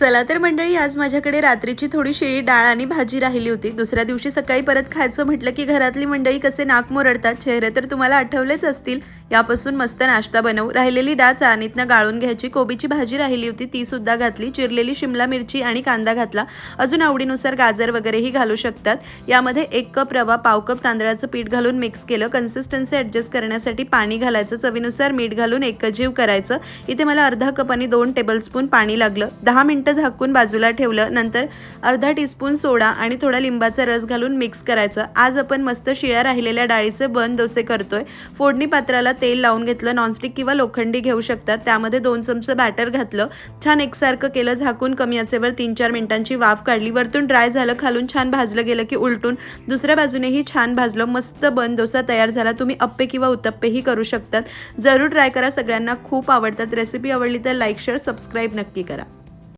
चला तर मंडळी आज माझ्याकडे रात्रीची थोडीशी डाळ आणि भाजी राहिली होती. दुसऱ्या दिवशी सकाळी परत खायचं म्हटलं की घरातली मंडळी कसे नाक मोरडतात चेहरे तर तुम्हाला आठवलेच असतील. यापासून मस्त नाश्ता बनवू. राहिलेली डाळ चाळणीतनं गाळून घ्यायची. कोबीची भाजी राहिली होती ती सुद्धा घातली. चिरलेली शिमला मिरची आणि कांदा घातला. अजून आवडीनुसार गाजर वगैरेही घालू शकतात. यामध्ये एक कप रवा पाव कप तांदळाचं पीठ घालून मिक्स केलं. कन्सिस्टन्सी ॲडजस्ट करण्यासाठी पाणी घालायचं. चवीनुसार मीठ घालून एकजीव करायचं. इथे मला अर्धा कप आणि दोन टेबलस्पून पाणी लागलं. दहा मिनटं झाकून बाजूला ठेवलं नंतर अर्धा टीस्पून सोडा आणि थोडा लिंबाचा रस घालून मिक्स करायचं. आज आपण मस्त शिळ्या राहिलेल्या डाळीचे बन डोसे करतोय. फोडणी पात्राला तेल लावून घेतलं नॉनस्टिक किंवा लोखंडी घेऊ शकतात त्यामध्ये दोन चमचे बॅटर घातलं. छान एकसारखं केलं झाकून कमी आचेवर तीन चार मिनिटांची वाफ काढली. वरतून ड्राय झालं खालून छान भाजलं गेलं की उलटून दुसऱ्या बाजूनेही छान भाजलं मस्त बन डोसा तयार झाला. तुम्ही अप्पे किंवा उत्तप्पेही करू शकतात. जरूर ट्राय करा. सगळ्यांना खूप आवडतात. रेसिपी आवडली तर लाईक शेअर सबस्क्राईब नक्की करा.